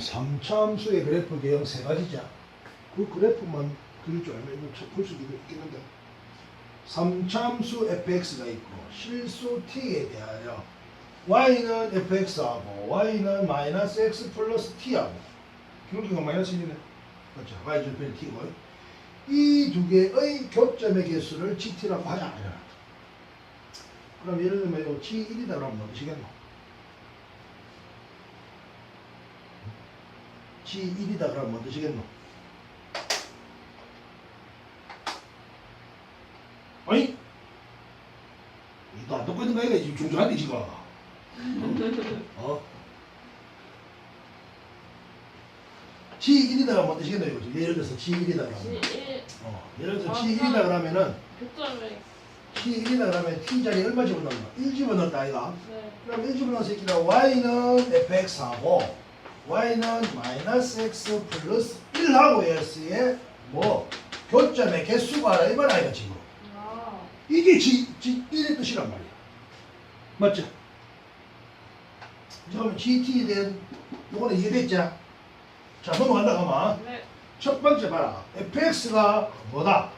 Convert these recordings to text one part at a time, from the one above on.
3차함수의 그래프 개형 세 가지죠. 그 그래프만 그릴 줄 알면 이거 풀수 있겠는데. 3차함수 fx가 있고 실수 t에 대하여 y는 fx하고 y는 마이너스 x 플러스 t하고 기울기가 마이너스 1이네. 그렇죠. y 절편 t고 이 두 개의 교점의 개수를 gt라고 하자. 이래. 그럼 예를 들면 이거 g1이다 그러면 어디시겠노? G1이다 그러면 뭐 드시겠노? 아니? 이거 안 듣고 있는 거 아이가 지금 중조한데 지금. 어? G1이다 그러면 뭐 드시겠노 이거 예를 들어서 G1이다 그러면. G1 어, 예를 들어서 아, G1이다 그러면은 교점에. G1이다 그러면 T자리 얼마 집어넣나? 1 집어넣었다 아이가. 네. 그럼 1 집어넣은 새끼가 Y는 fx하고 Y는 마이너스 x 플러스 1하고 S의 뭐 교점의 개수가 알아 이말 아이가 지금 아, 이게 G, G 1의 뜻이란 말이야 맞죠? 자 그럼 GT에 대한 요거는 이해됐죠? 자 넘어간다 가만 네. 첫 번째 봐라 fx가 뭐다?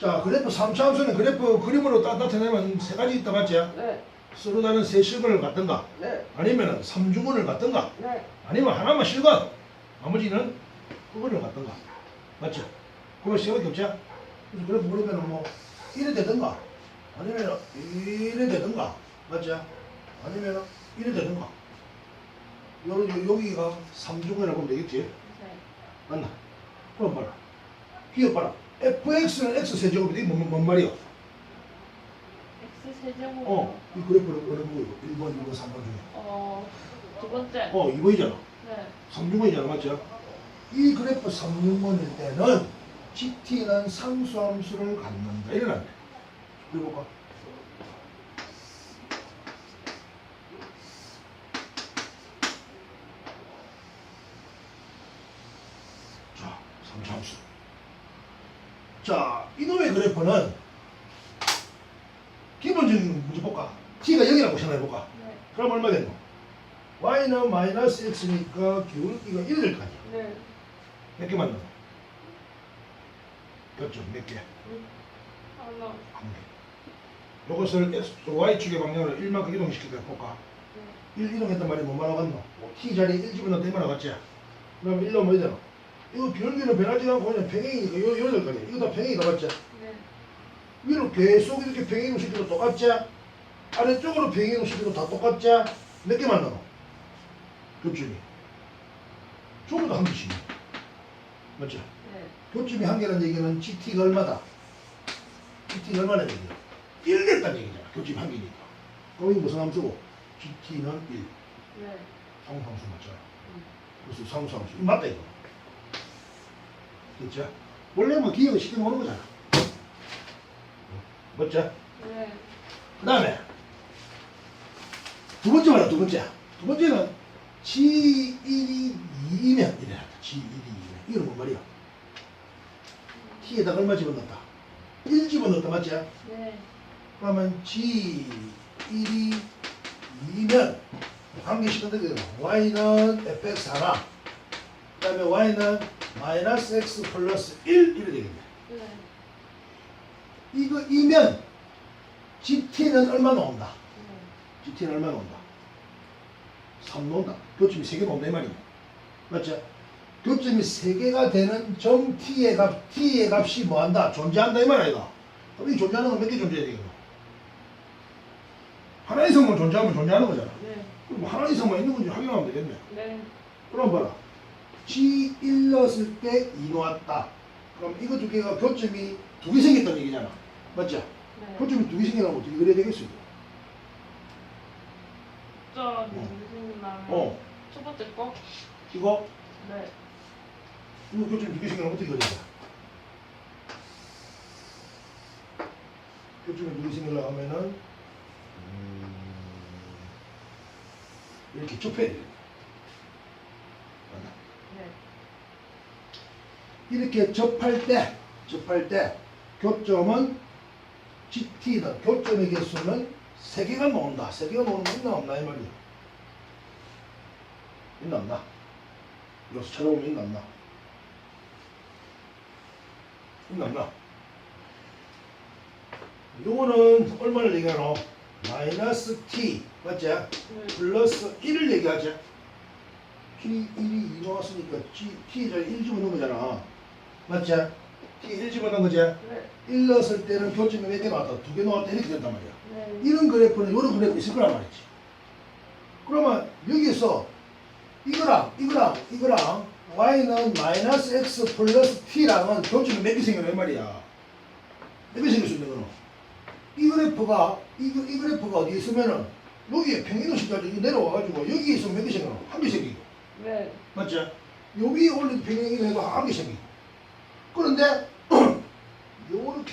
자 그래프 3차 함수는 그래프 그림으로 딱 나타내면 세 가지 있다 맞지? 네. 서로 다른 세 실근을 갖든가 네. 아니면 삼중근을 갖든가 네. 아니면 하나만 실건 나머지는 흑근을 갖든가 맞죠? 그러면 세 개밖에 없죠? 그래서 그래프 그리면 뭐 이래 되든가 아니면 이래 되든가 맞죠? 아니면 이래 되든가 요, 요, 여기가 삼중근이라고 하면 되겠지? 네. 맞나? 그럼 봐라 기억 봐라 fx는 x 세제곱이 뭔, 뭔 말이야? 세제곱. 어, 이 그래프를 어느 거고 1번, 2번, 3번 중에 어, 두 번째. 어, 2번이잖아 네. 3중원이잖아 맞죠? 이 그래프 3중원일 때는 GT는 상수함수를 갖는다 이래라 그래볼까? 자, 상수함수 자, 이놈의 그래프는 기본적인 문제 볼까? T가 0이라고 생각해볼까? 네. 그럼 얼마 됐노? y는 마이너스 x니까 기울기가 1될거 아니야. 네. 몇 개 맞나? 그렇죠. 몇 개? 한 개. 요것을 x, y축의 방향으로 1만큼 이동시키게 볼까? 네. 1 이동했단 말이 뭔 말하고 갔노? t 자리에 1 집어넣었다 이 말하고 갔지? 그럼 1 넣으면 되잖아. 이거 기울기는 변하지 않고 그냥 평행이니까 요, 요, 될 거냐? 이거 다 평행이다 맞지? 네. 위로 계속 이렇게 평행 이동시켜도 똑같지? 아래쪽으로 이동시켜도 다 똑같지? 몇 개 만나노? 교점이. 전부 다한 개씩. 맞죠? 네. 교점이 한 개라는 얘기는 GT가 얼마다? GT가 얼마라는 얘기야? 1 됐다는 얘기잖아. 교점이 한 개니까. 그럼 이게 무슨 함수고? GT는 1. 네. 상수함수 맞잖아. 음. 그래서 상수함수. 맞다 이거. 됐죠? 원래 뭐 기억을 시켜 놓는 거잖아. 맞죠? 네. 그 다음에 두 번째 말이야 두 번째 두 번째는 G1이 2면 이래 하다 G1이 2면 이건 뭔 말이야 T에다가 얼마 집어넣었다 1 집어넣었다 맞지? 네. 그러면 G1이 2면 한 개씩 건드리잖 Y는 fx 하나 그 다음에 Y는 마이너스 x 플러스 1 이래 되겠네 네. 이거 2면 GT는 얼마 나온다 네. GT는 얼마 나온다? 3 나온다. 교점이 3개 나온다 이 말이야. 맞죠? 교점이 3개가 되는 점 T의 값, T의 값이 뭐한다? 존재한다 이 말 아이가? 그럼 이 존재하는 건 몇 개 존재해야 되겠노? 하나 이상만 존재하면 존재하는 거잖아. 네. 그럼 뭐 하나 이상만 있는 건지 확인하면 되겠네. 네. 그럼 봐라. G1 넣었을 때 2 나왔다. 그럼 이거 두 개가 교점이 두 개 생겼다는 얘기잖아. 맞죠? 네. 교점이 두 개 생기려면 어떻게 그래야 되겠어요? 저 무슨 날? 어, 첫 번째 거? 이거 네. 이거 두개 생기면 어떻게? 교점이 두개 생기려고 하면은 음, 이렇게 좁혀야 돼. 맞나? 네. 이렇게 접할 때, 접할 때 교점은 GT다. 교점의 개수는 세 개가 나온다. 세 개가 나오는 건 있나 없나 이 말이야. 있나 없나? 여기서 찾아보면 있나 없나? 있나 없나? 요거는 얼마를 얘기하노? 마이너스 t 맞지? 네. 플러스 1을 얘기하지 t 1이 2 나왔으니까 t, t 자리 1 집어넣은 거잖아 맞지? T 1 집어넣은 거지? 네. 1 넣었을 때는 교점이 몇 개 나왔다? 두 개 나왔다 이렇게 된단 말이야 네. 이런 그래프는 이런 그래프 있을 거란 말이지. 그러면 여기서 이거랑 이거랑 이거랑 y는 마이너스 x 플러스 t랑은 교점이 몇 개 생겨난 말이야. 몇 개 생길 수 있는 거는 이 그래프가 이, 그- 이 그래프가 어디 있으면은 여기에 평행도식까지 이거 내려와가지고 여기 있으면 몇 개 생겨나? 한개 생기고 네. 맞지? 여기 올린 평행이 해도 한개 생기고 그런데 요렇게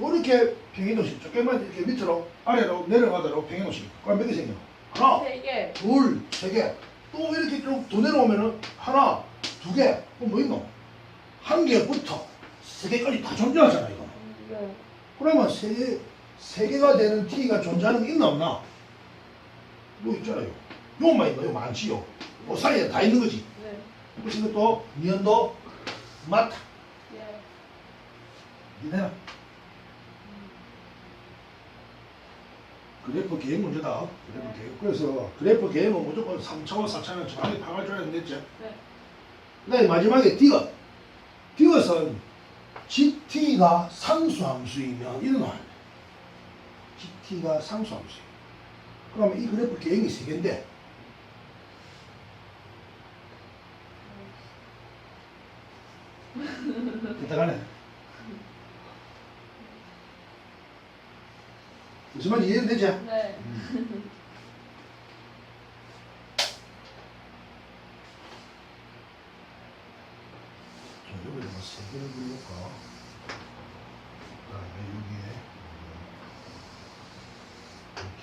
요렇게 평행도식 조금만 이렇게 밑으로 아래로 내려가도록 평행도식 그럼 몇개 생겨? 하나 세 개. 둘, 세 개. 또 이렇게 좀더 내려오면은 하나, 두 개. 그럼 뭐 있노? 한 개부터 세 개까지 다 존재하잖아, 이거. 네. 그러면 세 개, 세 개가 되는 t가 존재하는 게 있나 없나? 뭐 있잖아요. 요만 있나? 요 많지요. 그 사이에 다 있는 거지. 네. 그래서 이것도 니은도 맞다. 예. 이해되나? 그래프 계획 문제다. 그래프 계획. 그래서 그래프 계획은 무조건 3차와 4차는 정확히 알아야 됐지. 네. 그다음에 마지막에 디귿. 디귿은 GT가 상수함수이면 일어나. GT가 상수함수. 그러면 이 그래프 계획이 세 개인데 대단하네. 무슨 말인지 이해되지? 네. 자, 여기다가 세 개를 그려볼까? 그 다음에 여기에 이렇게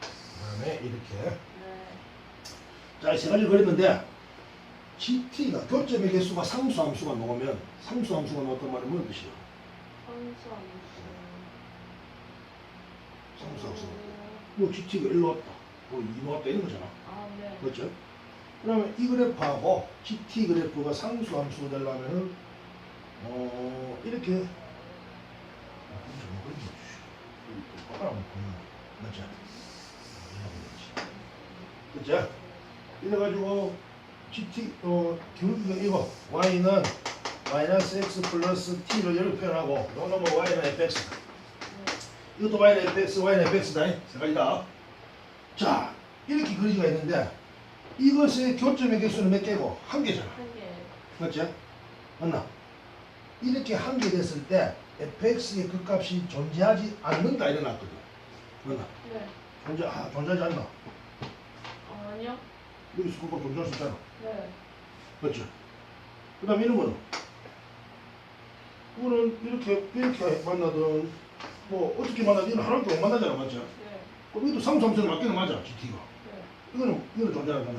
그 다음에 이렇게 네. 자, 이 세 가지 그렸는데 GT가 교점의 개수가 상수함수가 나오면 상수함수가 나왔단 말은 무슨 뜻이야? 상수함수. 상수함수 뭐 GT가 1 나왔다 뭐2 나왔다 이런 거잖아 아, 네. 그렇죠? 그러면 이 그래프하고 GT 그래프가 상수 함수가 되려면은 어 이렇게? 이렇게 되지. 그죠? 이래가지고 GT 어 기울기가 이거 y는 마이너스 x 플러스 t를 이렇게 표현하고 뭐 y는 fx다. 네. 이것도 y는 fx, y는 fx다. 세 가지다. 자 이렇게 그리기가 있는데 이것의 교점의 개수는 몇 개고? 한 개잖아. 한 개. 맞지? 맞나? 이렇게 한 개 됐을 때 fx의 그 값이 존재하지 않는다 이래놨거든. 맞나? 네. 존재, 아, 존재하지 않나? 아, 아니요. 여기서 그거 존재할 수 있잖아. 네. 맞죠? 그 다음에 이런 거는? 이거는 이렇게, 이렇게 만나든, 뭐, 어떻게 만나든 이건 하나밖에 못 만나잖아, 맞죠? 네. 그럼 이것도 상수함수는 맞기는 맞아, GT가. 네. 이거는, 이거는 존재하는 거냐.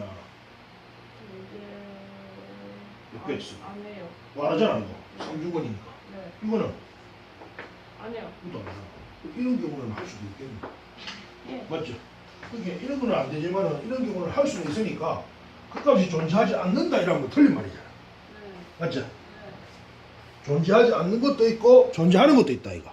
이제. FX. 안, 안 해요. 말하잖아, 이거. 상주권이니까. 네. 이거는, 아니요. 이것도 안 하잖아. 이런 경우는 할 수도 있겠네. 예. 맞죠? 그게 이런 거는 안 되지만은 이런 경우는 할 수는 있으니까 그 값이 존재하지 않는다 이라는 거 틀린 말이잖아. 네. 맞죠? 네. 존재하지 않는 것도 있고 존재하는 것도 있다 이거.